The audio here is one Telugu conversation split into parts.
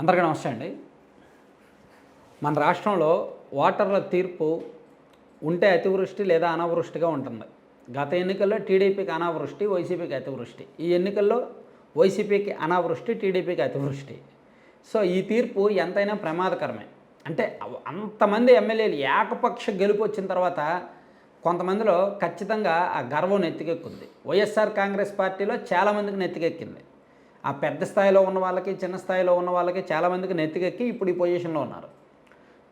అందరికీ నమస్తే అండి. మన రాష్ట్రంలో ఓటర్ల తీర్పు ఉంటే అతివృష్టి లేదా అనావృష్టిగా ఉంటుంది. గత ఎన్నికల్లో టీడీపీకి అనావృష్టి వైసీపీకి అతివృష్టి. ఈ ఎన్నికల్లో వైసీపీకి అనావృష్టి టీడీపీకి అతివృష్టి. సో ఈ తీర్పు ఎంతైనా ప్రమాదకరమే. అంటే అంతమంది ఎమ్మెల్యేలు ఏకపక్ష గెలుపు వచ్చిన తర్వాత కొంతమందిలో ఖచ్చితంగా ఆ గర్వం నెత్తికెక్కుంది. వైఎస్ఆర్ కాంగ్రెస్ పార్టీలో చాలామందికి నెత్తికెక్కింది. ఆ పెద్ద స్థాయిలో ఉన్న వాళ్ళకి చిన్న స్థాయిలో ఉన్న వాళ్ళకి చాలామందికి నెత్తికెక్కి ఇప్పుడు ఈ పొజిషన్లో ఉన్నారు.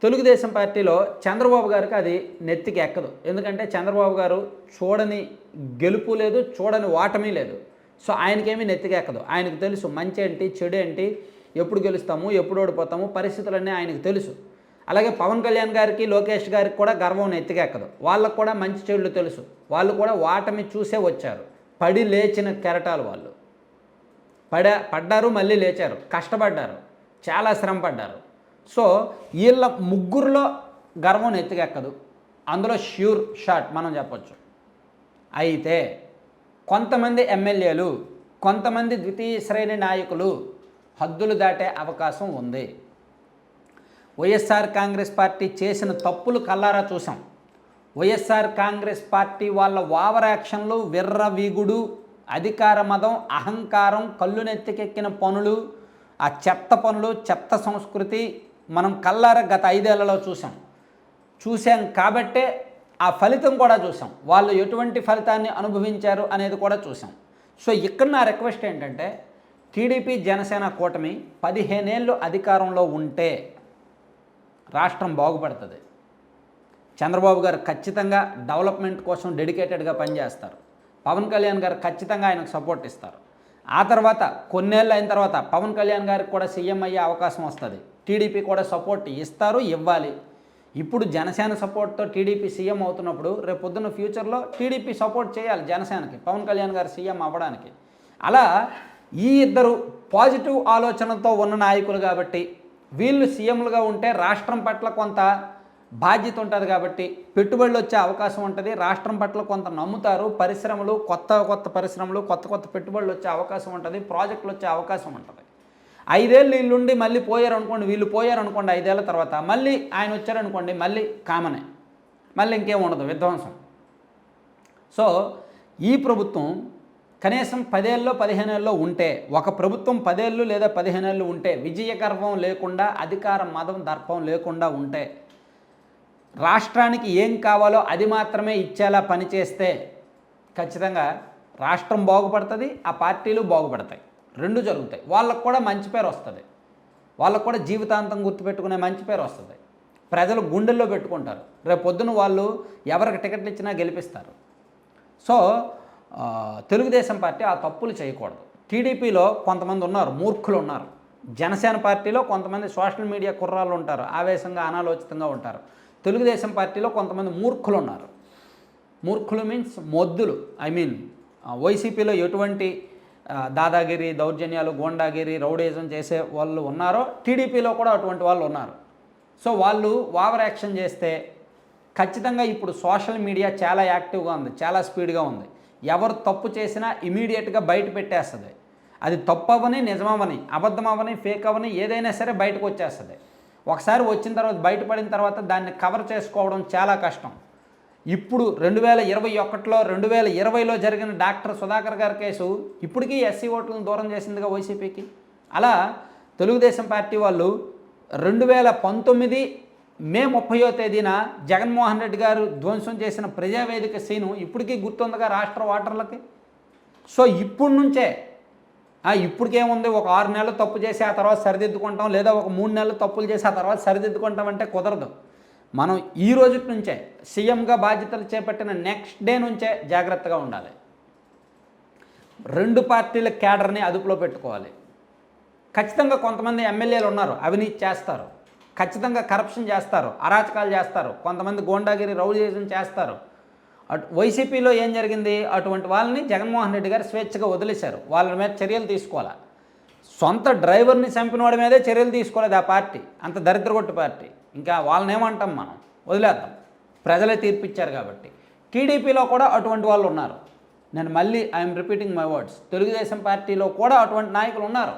తెలుగుదేశం పార్టీలో చంద్రబాబు గారికి అది నెత్తికి ఎక్కదు. ఎందుకంటే చంద్రబాబు గారు చూడని గెలుపు లేదు చూడని ఓటమి లేదు. సో ఆయనకేమీ నెత్తికి ఎక్కదు. ఆయనకు తెలుసు మంచి ఏంటి చెడు ఏంటి ఎప్పుడు గెలుస్తాము ఎప్పుడు ఓడిపోతాము పరిస్థితులన్నీ ఆయనకు తెలుసు. అలాగే పవన్ కళ్యాణ్ గారికి లోకేష్ గారికి కూడా గర్వం ఎత్తికెక్కదు వాళ్ళకు కూడా మంచి చెడులు తెలుసు. వాళ్ళు కూడా ఓటమి చూసే వచ్చారు. పడి లేచిన కెరటాలు వాళ్ళు. పడ పడ్డారు మళ్ళీ లేచారు. కష్టపడ్డారు. చాలా శ్రమ పడ్డారు సో వీళ్ళ ముగ్గురులో గర్వం ఎత్తుకెక్కదు అందులో ష్యూర్ షాట్ మనం చెప్పొచ్చు. అయితే కొంతమంది ఎమ్మెల్యేలు కొంతమంది ద్వితీయ శ్రేణి నాయకులు హద్దులు దాటే అవకాశం ఉంది. వైఎస్ఆర్ కాంగ్రెస్ పార్టీ చేసిన తప్పులు కల్లారా చూసాం. వైఎస్ఆర్ కాంగ్రెస్ పార్టీ వాళ్ళ ఓవర్ యాక్షన్లు విర్రవీగుడు అధికార మదం అహంకారం కళ్ళు నెత్తికెక్కిన పనులు ఆ చెత్త పనులు చెత్త సంస్కృతి మనం కల్లార గత ఐదేళ్ళలో చూసాం చూసాం కాబట్టే ఆ ఫలితం కూడా చూసాం వాళ్ళు ఎటువంటి ఫలితాన్ని అనుభవించారు అనేది కూడా చూసాం సో ఇక్కడ నా రిక్వెస్ట్ ఏంటంటే టీడీపీ జనసేన కూటమి పదిహేనేళ్ళు అధికారంలో ఉంటే రాష్ట్రం బాగుపడుతుంది. చంద్రబాబు గారు ఖచ్చితంగా డెవలప్మెంట్ కోసం డెడికేటెడ్గా పనిచేస్తారు. పవన్ కళ్యాణ్ గారు ఖచ్చితంగా ఆయనకు సపోర్ట్ ఇస్తారు. ఆ తర్వాత కొన్నేళ్ళు అయిన తర్వాత పవన్ కళ్యాణ్ గారికి కూడా సీఎం అయ్యే అవకాశం వస్తుంది. టీడీపీ కూడా సపోర్ట్ ఇస్తారు ఇవ్వాలి. ఇప్పుడు జనసేన సపోర్ట్తో టీడీపీ సీఎం అవుతున్నప్పుడు రేపు పొద్దున్న ఫ్యూచర్లో టీడీపీ సపోర్ట్ చేయాలి జనసేనకి పవన్ కళ్యాణ్ గారు సీఎం అవ్వడానికి. అలా ఈ ఇద్దరు పాజిటివ్ ఆలోచనతో ఉన్న నాయకులు కాబట్టి వీళ్ళు సీఎంలుగా ఉంటే రాష్ట్రం పట్ల కొంత బాధ్యత ఉంటుంది కాబట్టి పెట్టుబడులు వచ్చే అవకాశం ఉంటుంది. రాష్ట్రం పట్ల కొంత నమ్ముతారు పరిశ్రమలు కొత్త కొత్త పరిశ్రమలు కొత్త కొత్త పెట్టుబడులు వచ్చే అవకాశం ఉంటుంది ప్రాజెక్టులు వచ్చే అవకాశం ఉంటుంది. ఐదేళ్ళు వీళ్ళుండి మళ్ళీ పోయారు అనుకోండి వీళ్ళు పోయారు అనుకోండి ఐదేళ్ళ తర్వాత మళ్ళీ ఆయన వచ్చారనుకోండి మళ్ళీ కామనే. మళ్ళీ ఇంకేం ఉండదు విధ్వంసం. సో ఈ ప్రభుత్వం కనీసం పదేళ్ళలో పదిహేనేళ్ళలో ఉంటే ఒక ప్రభుత్వం పదేళ్ళు లేదా పదిహేనేళ్ళు ఉంటే విజయగర్వం లేకుండా అధికార మదం దర్పం లేకుండా ఉంటే రాష్ట్రానికి ఏం కావాలో అది మాత్రమే ఇచ్చేలా పనిచేస్తే ఖచ్చితంగా రాష్ట్రం బాగుపడుతుంది ఆ పార్టీలు బాగుపడతాయి. రెండు జరుగుతాయి. వాళ్ళకు కూడా మంచి పేరు వస్తుంది. వాళ్ళకు కూడా జీవితాంతం గుర్తుపెట్టుకునే మంచి పేరు వస్తుంది. ప్రజలు గుండెల్లో పెట్టుకుంటారు. రేపు పొద్దున వాళ్ళు ఎవరికి టికెట్లు ఇచ్చినా గెలిపిస్తారు. సో తెలుగుదేశం పార్టీ ఆ తప్పులు చేయకూడదు. టీడీపీలో కొంతమంది ఉన్నారు మూర్ఖులు ఉన్నారు. జనసేన పార్టీలో కొంతమంది సోషల్ మీడియా కుర్రాళ్ళు ఉంటారు ఆవేశంగా అనాలోచితంగా ఉంటారు. తెలుగుదేశం పార్టీలో కొంతమంది మూర్ఖులు ఉన్నారు మూర్ఖులు మీన్స్ మొద్దులు. ఐ మీన్ వైసీపీలో ఎటువంటి దాదాగిరి దౌర్జన్యాలు గోండాగిరి రౌడేజం చేసే వాళ్ళు ఉన్నారో టీడీపీలో కూడా అటువంటి వాళ్ళు ఉన్నారు. సో వాళ్ళు ఓవర్ యాక్షన్ చేస్తే ఖచ్చితంగా ఇప్పుడు సోషల్ మీడియా చాలా యాక్టివ్గా ఉంది చాలా స్పీడ్గా ఉంది. ఎవరు తప్పు చేసినా ఇమీడియట్గా బయట పెట్టేస్తుంది. అది తప్పు అవని నిజమవని అబద్ధం అవని ఫేక్ అవని ఏదైనా సరే బయటకు వచ్చేస్తుంది. ఒకసారి వచ్చిన తర్వాత బయటపడిన తర్వాత దాన్ని కవర్ చేసుకోవడం చాలా కష్టం. ఇప్పుడు రెండు వేల ఇరవై ఒకటిలో రెండు వేల ఇరవైలో జరిగిన డాక్టర్ సుధాకర్ గారి కేసు ఇప్పటికీ ఎస్సీ ఓట్లను దూరం చేసిందిగా వైసీపీకి అలా తెలుగుదేశం పార్టీ వాళ్ళు రెండు వేల పంతొమ్మిది మే ముప్పయో తేదీన జగన్మోహన్ రెడ్డి గారు ధ్వంసం చేసిన ప్రజావేదిక సీను ఇప్పటికీ గుర్తుందిగా రాష్ట్ర ఓటర్లకి. సో ఇప్పుడు నుంచే ఇప్పటికేముంది? ఒక ఆరు నెలలు తప్పు చేసి ఆ తర్వాత సరిదిద్దుకుంటాం లేదా ఒక మూడు నెలలు తప్పులు చేసి ఆ తర్వాత సరిదిద్దుకుంటాం అంటే కుదరదు. మనం ఈ రోజు నుంచే సీఎంగా బాధ్యతలు చేపట్టిన నెక్స్ట్ డే నుంచే జాగ్రత్తగా ఉండాలి. రెండు పార్టీల క్యాడర్ని అదుపులో పెట్టుకోవాలి. ఖచ్చితంగా కొంతమంది ఎమ్మెల్యేలు ఉన్నారు అవినీతి చేస్తారు. ఖచ్చితంగా కరప్షన్ చేస్తారు అరాచకాలు చేస్తారు. కొంతమంది గోండాగిరి రౌడీజం చేస్తారు. అటు వైసీపీలో ఏం జరిగింది? అటువంటి వాళ్ళని జగన్మోహన్ రెడ్డి గారు స్వేచ్ఛగా వదిలేశారు. వాళ్ళ మీద చర్యలు తీసుకోవాలా? సొంత డ్రైవర్ని చంపిన వాడి మీదే చర్యలు తీసుకోలేదు ఆ పార్టీ. అంత దరిద్రగొట్టు పార్టీ. ఇంకా వాళ్ళని ఏమంటాం మనం? వదిలేద్దాం. ప్రజలే తీర్పిచ్చారు కాబట్టి. టీడీపీలో కూడా అటువంటి వాళ్ళు ఉన్నారు. నేను మళ్ళీ I'm repeating my words. Telugu Desam పార్టీలో కూడా అటువంటి నాయకులు ఉన్నారు.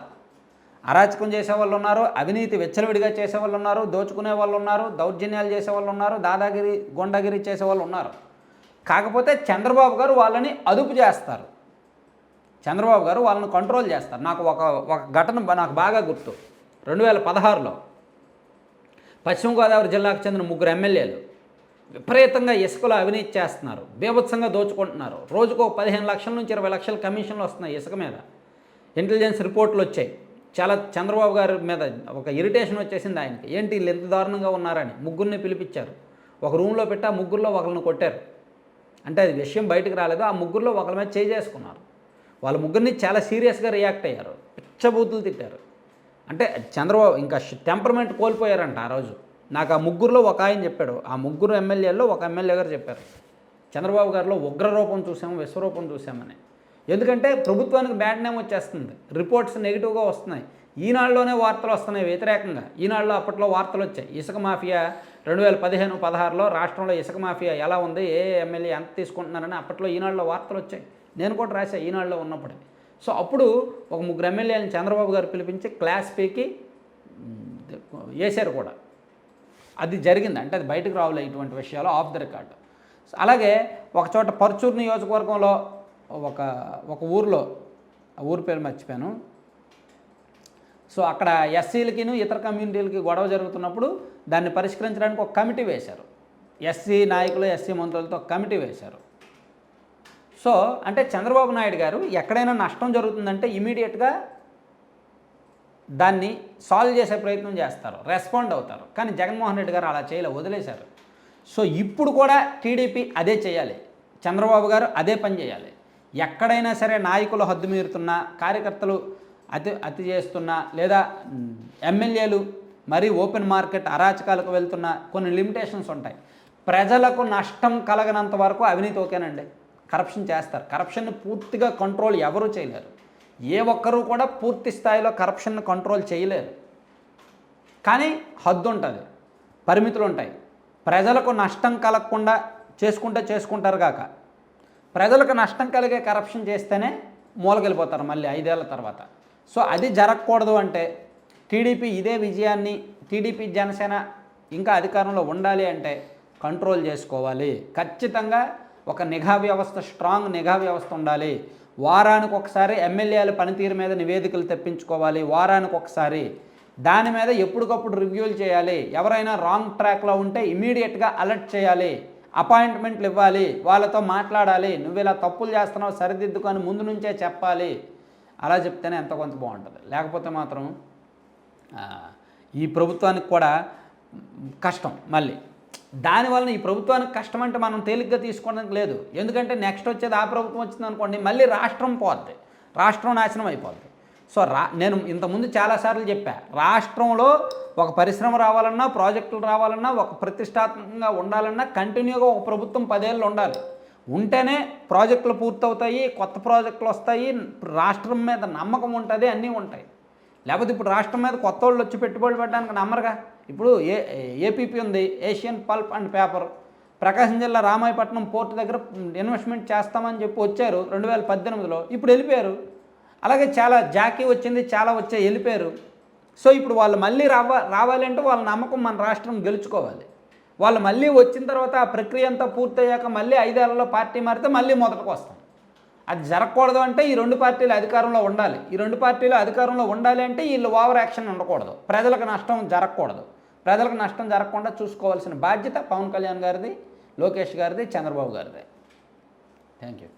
అరాచకం చేసే వాళ్ళు ఉన్నారు అవినీతి వెచ్చలవిడిగా చేసే వాళ్ళు ఉన్నారు దోచుకునే వాళ్ళు ఉన్నారు దౌర్జన్యాలు చేసే వాళ్ళు ఉన్నారు దాదాగిరి గుండాగిరి చేసే వాళ్ళు ఉన్నారు. కాకపోతే చంద్రబాబు గారు వాళ్ళని అదుపు చేస్తారు. చంద్రబాబు గారు వాళ్ళని కంట్రోల్ చేస్తారు. నాకు ఒక ఒక ఘటన నాకు బాగా గుర్తు. రెండు వేల పదహారులో పశ్చిమ గోదావరి జిల్లాకు చెందిన ముగ్గురు ఎమ్మెల్యేలు విపరీతంగా ఇసుకలో అవినీతి చేస్తున్నారు. బీభత్సంగా దోచుకుంటున్నారు. రోజుకు పదిహేను లక్షల నుంచి ఇరవై లక్షల కమిషన్లు వస్తున్నాయి ఇసుక మీద. ఇంటెలిజెన్స్ రిపోర్ట్లు వచ్చాయి. చాలా చంద్రబాబు గారి మీద ఒక ఇరిటేషన్ వచ్చేసింది ఆయనకి. ఏంటి వీళ్ళు ఎంత దారుణంగా ఉన్నారని ముగ్గురిని పిలిపించారు. ఒక రూమ్లో పెట్టి ఆ ముగ్గురులో ఒకరిని కొట్టారు. అంటే అది విషయం బయటకు రాలేదు. ఆ ముగ్గురులో ఒకరి మీద చేసుకున్నారు. వాళ్ళ ముగ్గురిని చాలా సీరియస్గా రియాక్ట్ అయ్యారు. పిచ్చబూతులు తిట్టారు. అంటే చంద్రబాబు ఇంకా టెంపర్మెంట్ కోల్పోయారంట ఆ రోజు. నాకు ఆ ముగ్గురులో ఒక ఆయన చెప్పాడు. ఆ ముగ్గురు ఎమ్మెల్యేల్లో ఒక ఎమ్మెల్యే గారు చెప్పారు. చంద్రబాబు గారిలో ఉగ్ర రూపం చూసాము విశ్వరూపం చూసామని. ఎందుకంటే ప్రభుత్వానికి బ్యాడ్ నేమ్ వచ్చేస్తుంది. రిపోర్ట్స్ నెగిటివ్గా వస్తున్నాయి. ఈనాడులోనే వార్తలు వస్తున్నాయి వ్యతిరేకంగా. ఈనాడులో అప్పట్లో వార్తలు వచ్చాయి. ఇసుక మాఫియా రెండు వేల పదిహేను పదహారులో రాష్ట్రంలో ఇసుక మాఫియా ఎలా ఉంది? ఏ ఎమ్మెల్యే ఎంత తీసుకుంటున్నారని అప్పట్లో ఈనాడులో వార్తలు వచ్చాయి. నేను కూడా రాశాను ఈనాడులో ఉన్నప్పుడు. సో అప్పుడు ఒక ముగ్గురు ఎమ్మెల్యేని చంద్రబాబు గారు పిలిపించి క్లాస్ పీకి వేశారు కూడా. అది జరిగింది. అంటే అది బయటకు రావాలి ఇటువంటి విషయాలు ఆఫ్ ద రికార్డ్. అలాగే ఒక చోట పర్చూరు నియోజకవర్గంలో ఒక ఒక ఊర్లో ఊరి పేరు మర్చిపోయాను. సో అక్కడ ఎస్సీలకిను ఇతర కమ్యూనిటీలకి గొడవ జరుగుతున్నప్పుడు దాన్ని పరిష్కరించడానికి ఒక కమిటీ వేశారు. ఎస్సీ నాయకులు ఎస్సీ మంత్రులతో కమిటీ వేశారు. సో అంటే చంద్రబాబు నాయుడు గారు ఎక్కడైనా నష్టం జరుగుతుందంటే ఇమీడియట్గా దాన్ని సాల్వ్ చేసే ప్రయత్నం చేస్తారు రెస్పాండ్ అవుతారు. కానీ జగన్మోహన్ రెడ్డి గారు అలా చేయలే వదిలేశారు. సో ఇప్పుడు కూడా టీడీపీ అదే చేయాలి చంద్రబాబు గారు అదే పని చేయాలి. ఎక్కడైనా సరే నాయకులు హద్దు మీరుతున్నా కార్యకర్తలు అతి అతి చేస్తున్న లేదా ఎమ్మెల్యేలు మరీ ఓపెన్ మార్కెట్ అరాచకాలకు వెళ్తున్న కొన్ని లిమిటేషన్స్ ఉంటాయి. ప్రజలకు నష్టం కలగనంత వరకు అవినీతి ఓకేనండి. కరప్షన్ చేస్తారు. కరప్షన్ని పూర్తిగా కంట్రోల్ ఎవరూ చేయలేరు. ఏ ఒక్కరూ కూడా పూర్తి స్థాయిలో కరప్షన్ని కంట్రోల్ చేయలేరు. కానీ హద్దు ఉంటుంది. పరిమితులు ఉంటాయి. ప్రజలకు నష్టం కలగకుండా చేసుకుంటే చేసుకుంటారు కాక. ప్రజలకు నష్టం కలిగే కరప్షన్ చేస్తేనే మూలకెళ్ళిపోతారు మళ్ళీ ఐదేళ్ళ తర్వాత. సో అది జరగకూడదు అంటే టీడీపీ ఇదే విజయాన్ని టీడీపీ జనసేన ఇంకా అధికారంలో ఉండాలి అంటే కంట్రోల్ చేసుకోవాలి. ఖచ్చితంగా ఒక నిఘా వ్యవస్థ స్ట్రాంగ్ నిఘా వ్యవస్థ ఉండాలి. వారానికి ఒకసారి ఎమ్మెల్యేల పనితీరు మీద నివేదికలు తెప్పించుకోవాలి. వారానికి ఒకసారి. దాని మీద ఎప్పటికప్పుడు రివ్యూలు చేయాలి. ఎవరైనా రాంగ్ ట్రాక్లో ఉంటే ఇమీడియట్గా అలర్ట్ చేయాలి. అపాయింట్మెంట్లు ఇవ్వాలి. వాళ్ళతో మాట్లాడాలి. నువ్వు ఇలా తప్పులు చేస్తున్నావు సరిదిద్దుకొని ముందు నుంచే చెప్పాలి. అలా చెప్తేనే ఎంత కొంత బాగుంటుంది. లేకపోతే మాత్రం ఈ ప్రభుత్వానికి కూడా కష్టం మళ్ళీ. దానివల్ల ఈ ప్రభుత్వానికి కష్టం అంటే మనం తేలిగ్గా తీసుకోవడానికి లేదు. ఎందుకంటే నెక్స్ట్ వచ్చేది ఆ ప్రభుత్వం వచ్చింది అనుకోండి మళ్ళీ రాష్ట్రం పోద్ది. రాష్ట్రం నాశనం అయిపోద్ది. సో రా నేను ఇంతకుముందు చాలాసార్లు చెప్పా రాష్ట్రంలో ఒక పరిశ్రమ రావాలన్నా ప్రాజెక్టులు రావాలన్నా ఒక ప్రతిష్టాత్మకంగా ఉండాలన్నా కంటిన్యూగా ఒక ప్రభుత్వం పదేళ్ళు ఉండాలి. ఉంటేనే ప్రాజెక్టులు పూర్తవుతాయి కొత్త ప్రాజెక్టులు వస్తాయి రాష్ట్రం మీద నమ్మకం ఉంటుంది అన్నీ ఉంటాయి. లేకపోతే ఇప్పుడు రాష్ట్రం మీద కొత్త వాళ్ళు వచ్చి పెట్టుబడులు పెట్టడానికి నమ్మరుగా? ఇప్పుడు ఏ ఏపీపీ ఉంది Asian pulp and paper. Prakasam జిల్లా రామాయపట్నం పోర్టు దగ్గర ఇన్వెస్ట్మెంట్ చేస్తామని చెప్పి వచ్చారు రెండు వేల పద్దెనిమిదిలో. ఇప్పుడు వెళ్ళిపోయారు. అలాగే చాలా జాకీ వచ్చింది చాలా వచ్చాయి వెళ్ళిపోయారు. సో ఇప్పుడు వాళ్ళు మళ్ళీ రావ రావాలంటే వాళ్ళ నమ్మకం మన రాష్ట్రం గెలుచుకోవాలి. వాళ్ళు మళ్ళీ వచ్చిన తర్వాత ఆ ప్రక్రియ అంతా పూర్తయ్యాక మళ్ళీ ఐదేళ్ళలో పార్టీ మారితే మళ్ళీ మొదటకు వస్తాం. అది జరగకూడదు అంటే ఈ రెండు పార్టీలు అధికారంలో ఉండాలి. ఈ రెండు పార్టీలు అధికారంలో ఉండాలి అంటే వీళ్ళు ఓవర్ యాక్షన్ ఉండకూడదు. ప్రజలకు నష్టం జరగకూడదు. ప్రజలకు నష్టం జరగకుండా చూసుకోవాల్సిన బాధ్యత పవన్ కళ్యాణ్ గారిది లోకేష్ గారిది చంద్రబాబు గారిది. Thank you.